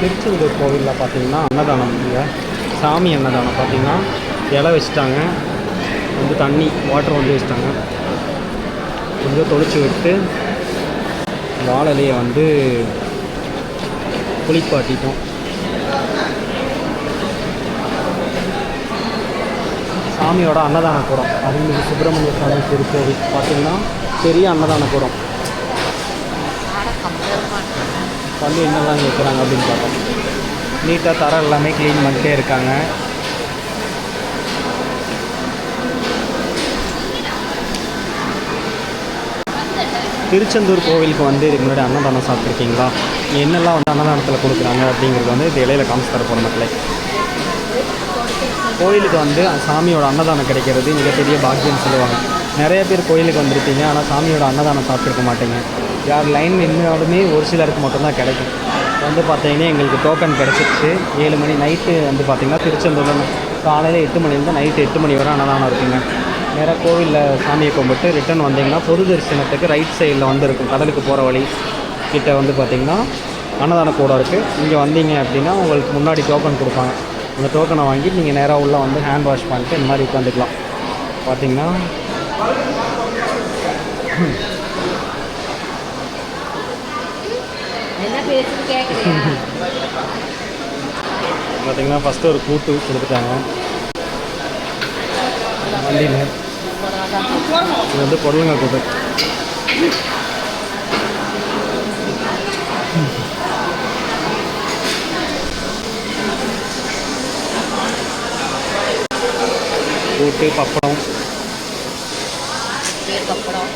திருச்செந்தூர் கோவிலில் பார்த்தீங்கன்னா அன்னதானம் இங்கே சாமி அன்னதானம் பார்த்தீங்கன்னா இலை வச்சுட்டாங்க. வந்து தண்ணி வாட்டர் வந்து வச்சுட்டாங்க. கொஞ்சம் தொளிச்சு விட்டு வாழலையை வந்து குளிப்பாட்டிட்டோம். சாமியோட அன்னதான கூடம் அருள்மிகு சுப்பிரமணிய சுவாமி திருக்கோவில் பார்த்தீங்கன்னா பெரிய அன்னதான கூடம் வந்து என்னெல்லாம் கேட்குறாங்க அப்படின்னு பார்த்தோம் நீட்டாக தரம் எல்லாமே க்ளீன் பண்ணிட்டே இருக்காங்க. திருச்செந்தூர் கோவிலுக்கு வந்து இதுக்கு முன்னாடி அன்னதானம் சாப்பிட்ருக்கீங்களா என்னெல்லாம் வந்து அன்னதானத்தில் கொடுக்குறாங்க அப்படிங்கிறது வந்து இது இலையில காமிச்சு தர போகிற மக்களே. கோயிலுக்கு வந்து சாமியோட அன்னதானம் கிடைக்கிறது மிகப்பெரிய பாக்கியம்னு சொல்லுவாங்க. நிறைய பேர் கோயிலுக்கு வந்திருப்பீங்க ஆனால் சாமியோட அன்னதானம் சாப்பிட்ருக்க மாட்டீங்க. யார் லைன் நின்னாலுமே ஒரு சிலருக்கு மட்டும்தான் கிடைக்கும். வந்து பார்த்தீங்கன்னா எங்களுக்கு டோக்கன் கிடச்சிருச்சு. ஏழு மணி நைட்டு வந்து பார்த்தீங்கன்னா திருச்செந்தூரில் காலையில் எட்டு மணிலேருந்து நைட்டு எட்டு மணி வரை அன்னதானம் இருக்குங்க. நேராக கோவிலில் சாமியை கும்பிட்டு ரிட்டர்ன் வந்தீங்கன்னா பொது தரிசனத்துக்கு ரைட் சைடில் வந்துருக்கும். கடலுக்கு போகிற வழி கிட்ட வந்து பார்த்திங்கன்னா அன்னதான கூடம் இருக்குது இங்கே வந்தீங்க அப்படின்னா உங்களுக்கு முன்னாடி டோக்கன் கொடுப்பாங்க. அந்த டோக்கனை வாங்கி நீங்கள் நேராக உள்ளே வந்து ஹேண்ட் வாஷ் பண்ணிட்டு இந்த மாதிரி உட்காந்துக்கலாம் பார்த்தீங்கன்னா என்ன பேசுன்னு கேட்குறியா பார்த்தீங்கன்னா ஃபஸ்ட்டு ஒரு கூட்டு கொடுத்துட்டாங்க. வண்டியில் இது வந்து பொருளுங்க கூட்டு. கூட்டு பப்படம் பேருக்கு அப்புறம்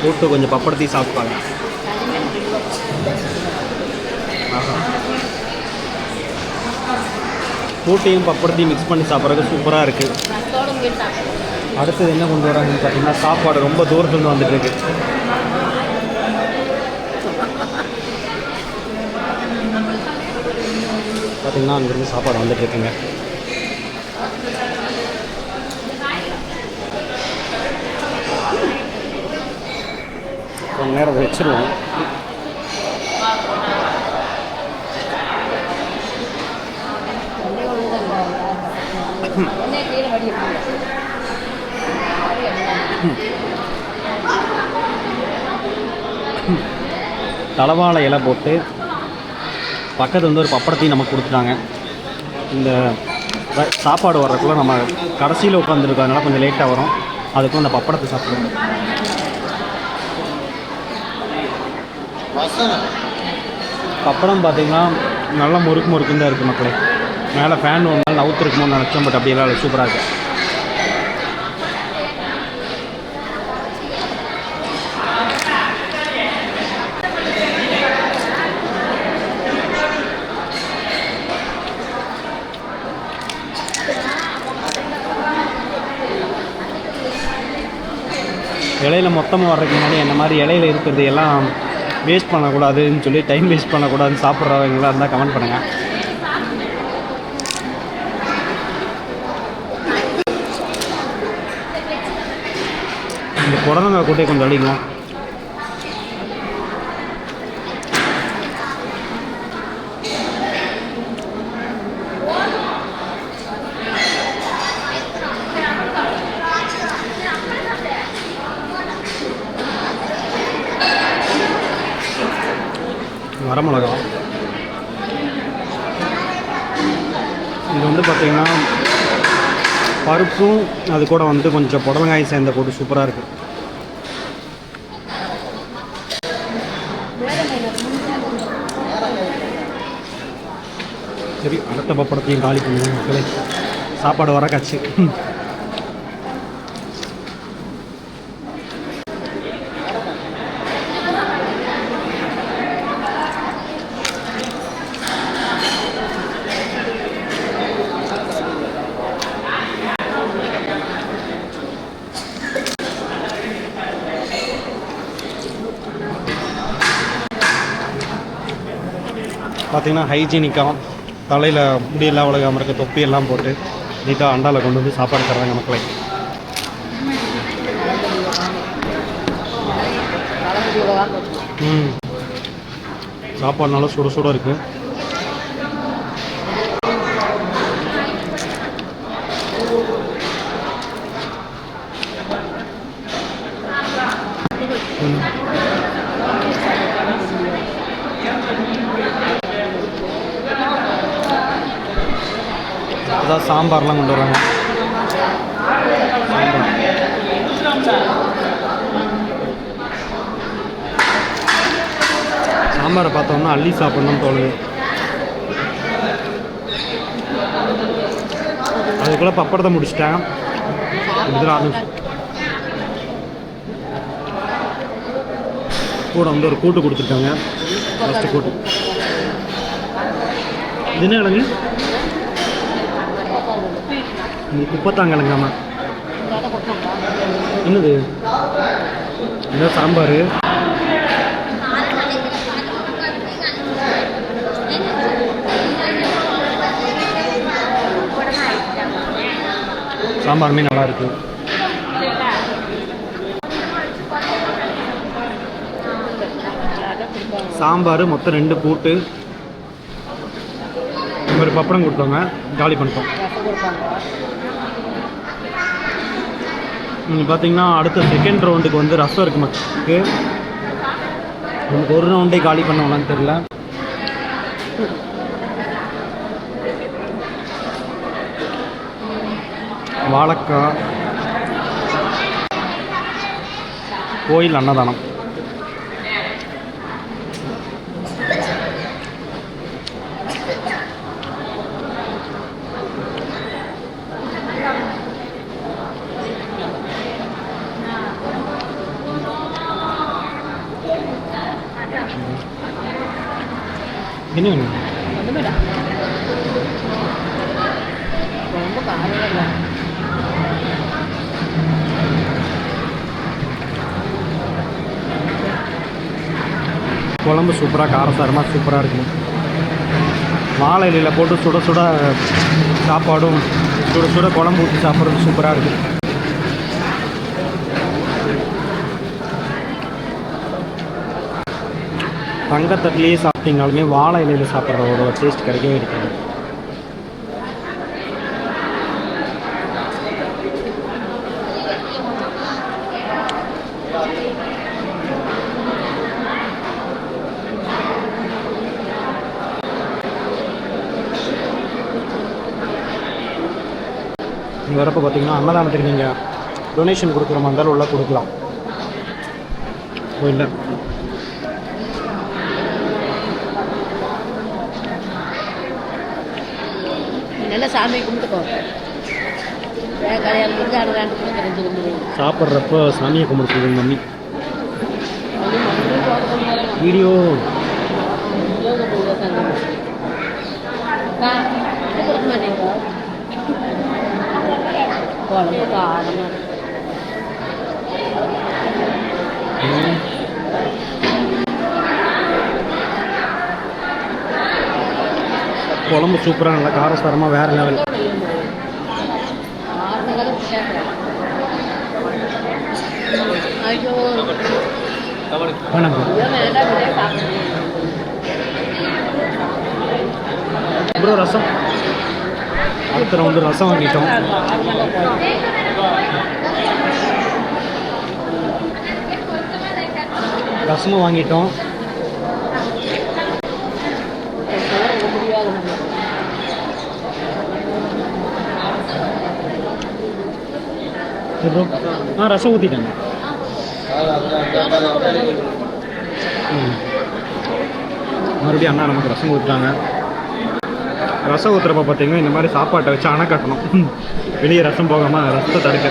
கூட்டு கொஞ்சம் பப்படத்தையும் சாப்பிடுவாங்க ஆஹா. கூட்டையும் பப்படத்தையும் மிக்ஸ் பண்ணி சாப்பிட்றதுக்கு சூப்பராக இருக்குது அடுத்தது என்ன கொண்டு வராங்கன்னு பார்த்தீங்கன்னா சாப்பாடு ரொம்ப தூரத்துலேருந்து வந்துட்டு இருக்கு பார்த்தீங்கன்னா அங்கேருந்து சாப்பாடு வந்துட்டு இருக்குங்க கொஞ்ச நேரம் வச்சிருவோம். என்ன தலவாழை இலை போட்டு பக்கத்தில் வந்து ஒரு பப்படத்தையும் நமக்கு கொடுத்துட்டாங்க. இந்த சாப்பாடு வர்றதுக்குள்ள நம்ம கடைசியில் உட்காந்துருக்கிறதுனால கொஞ்சம் லேட்டாக வரும். அதுக்கும் அந்த பப்படத்தை சாப்பிடுவோம். பப்படம் பார்த்தீங்கன்னா நல்லா முறுக்கு முறுக்குன்னு தான் இருக்குது மக்களே. மேலே ஃபேன் ஒரு நாள் நினச்சோம் பட் அப்படியெல்லாம் இல்லை சூப்பராக இருக்குது இலையில மொத்தமாக வர்றதுக்கு முன்னாடி என்ன மாதிரி இலையில இருக்கிறது எல்லாம் வேஸ்ட் பண்ணக்கூடாதுன்னு சொல்லி டைம் வேஸ்ட் பண்ணக்கூடாதுன்னு சாப்பிட்றவங்களா இருந்தால் கமெண்ட் பண்ணுங்கள் இந்த புடலங்க கூட்டே கொஞ்சம் அடிக்கலாம் வரமிளகா இது வந்து பார்த்திங்கன்னா பருப்பும் அது கூட வந்து கொஞ்சம் புடலங்காய் சேர்ந்த போட்டு சூப்பராக இருக்குது சரி அடுத்த பப்படத்தையும் காலி பண்ணுங்க மக்களே சாப்பாடு வர காட்சி பார்த்திங்கன்னா ஹைஜீனிக்காக தலையில் முடியெல்லாம் உலகாமல் இருக்க தொப்பியெல்லாம் போட்டு நீட்டாக அண்டாவில் கொண்டு வந்து சாப்பாடு தர்றாங்க மக்களை. பழமுடி ம் சுட சுட இருக்குது சாம்பார்லாம் கொண்டு வராங்க. சாம்பார் சாம்பாரை பார்த்தோம்னா அள்ளி சாப்பிட்ணுன்னு தோணுது. அதுக்குள்ளே பப்படத்தை முடிச்சிட்டேன். இதில் ஆரம்பிச்சு கூட வந்து ஒரு கூட்டு கொடுத்துருக்காங்க. ஃபஸ்ட்டு கூட்டு. இது என்ன கிழங்கு? இது என்னது? இந்த சாம்பார்? சாம்பாருமே நல்லா இருக்கு. சாம்பார் மொத்தம் ரெண்டு கூட்டு. ஒரு பப்படம் கொடுத்தாங்க காலி பண்ணிட்டோம். பார்த்தீங்கன்னா அடுத்த செகண்ட் ரவுண்டுக்கு வந்து ரசம் இருக்கு மக்களுக்கு நமக்கு ஒரு ரவுண்டே காலி பண்ணோம்லான்னு தெரில வாழக்காய். கோயில் அன்னதானம். என்ன வேணும் ரொம்ப காரம் இல்லை குழம்பு சூப்பராக காரசாரமாக சூப்பராக இருக்கும் வாழை இலையில் போட்டு சுட சுட சாப்பாடும் சுட சுட குழம்பு ஊற்றி சாப்பிட்றது சூப்பராக இருக்குது தங்கத்தட்டிலேயே சாப்பிட்டீங்கனாலுமே வாழை இலையில் சாப்பிட்றதோட டேஸ்ட் கிடைக்கவே இருக்காது இங்கே வரப்போ பார்த்தீங்கன்னா அன்னதானத்துக்கு நீங்கள் டொனேஷன் கொடுக்குற மாதிரி இருந்தாலும் உள்ள கொடுக்கலாம். இல்லை. நல்லா சாமி கும்பிட்டுக்கோ. கல்யாணம் முடிஞ்சு அன்னதானம் கொடுக்குறேன் திரும்பி சாப்பிட்றப்போ சாமியை கும்பிடுறது மம்மி. வீடியோ. குழம்பு காரமாக குழம்பு சூப்பராக நல்லா காரசாரமாக வேறு லெவல் ப்ரோ ரசம். அடுத்த ரவுண்டு ரசம் வாங்கிட்டோம். ரசமும் வாங்கிட்டோம். ப்ரோ ஆ ரசம் ஊற்றிட்டேங்க ம் மறுபடியும் அண்ணா நமக்கு ரசம் ஊற்றுறாங்க ரசம் ஊற்றுறப்ப பார்த்தீங்கன்னா இந்த மாதிரி சாப்பாட்டை வச்சு அணை கட்டணும் வெளியே ரசம் போகாமல் ரசத்தை தடுக்க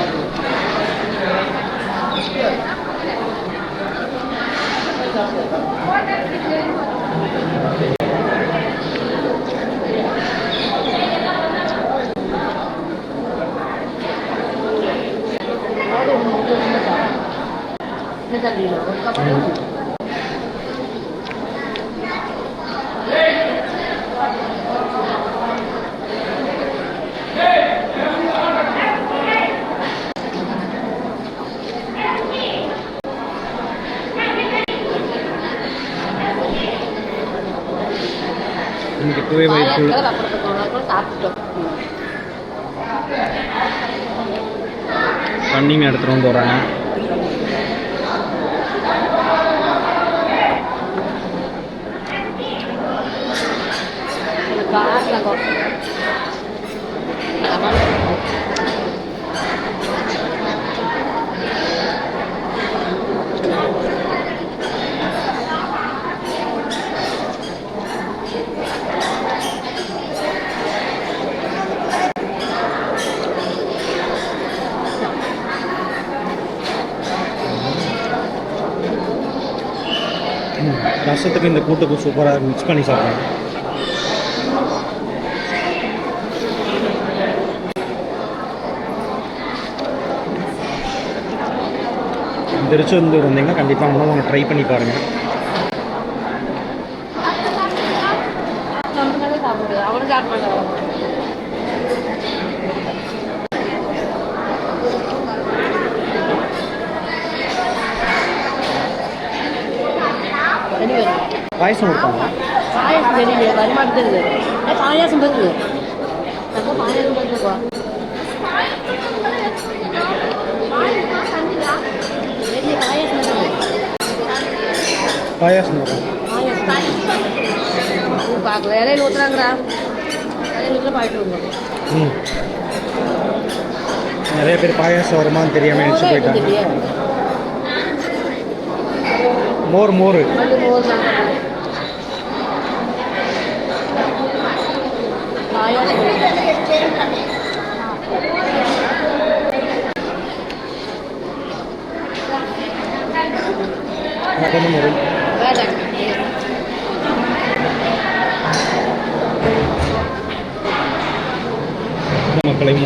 இன்னைக்கு டூ வயசு ரன்னிங் எடுத்துகிட்டு வந்து வராங்க எனக்கு காரணம் ம், ரசத்துக்கு இந்த கூட்டுக்கு சூப்பராக மிக்ஸ் பண்ணி சாப்பிடலாம். திருச்செந்தூர் வந்தீங்கன்னா கண்டிப்பாக உணவு ட்ரை பண்ணி பாருங்கள் நம்ம சாப்பிடுது பாயசம் கொடுப்பாங்க பாயாசம் தெரியல வருமானம் தெரியுது பாயாசம் வருது பாயாசம் வருதுப்பா வெளியே பார்க்கல இலையில ஊத்துறாங்கடா இலையில பாயிட்டு ம் நிறைய பேர் பாயாசம் வருமானு தெரியாமல் நினச்சி போயிட்டாங்க மோர் மோர் பாயாசம் மோர்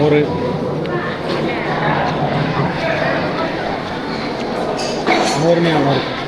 இந்த மக்களை மோர் மோருமே நல்லா இருக்கும்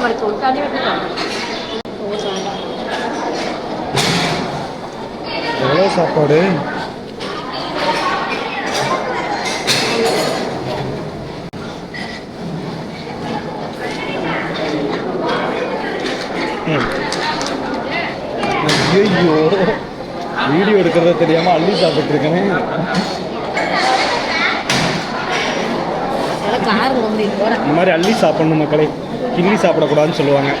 தோல் தண்ணி விட்டுட்டாங்க எவ்வளோ சாப்பாடு. ஐயோ வீடியோ எடுக்கிறத தெரியாம அள்ளி சாப்பிட்டு இருக்கேனே இந்த மாதிரி அள்ளி சாப்பிடணும் மக்களை இட்லி சாப்பிடக்கூடாதுன்னு சொல்லுவாங்க.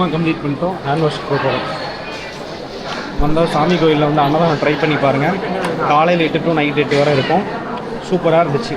மொத்தமாக கம்ப்ளீட் பண்ணிட்டோம். ஹேண்ட் வாஷ் போகிறோம் வந்தால் சாமி கோயிலில் வந்து அன்னதானம் ட்ரை பண்ணி பாருங்கள் காலையில் எட்டு டு நைட் எட்டு வரை இருக்கும். சூப்பராக இருந்துச்சு.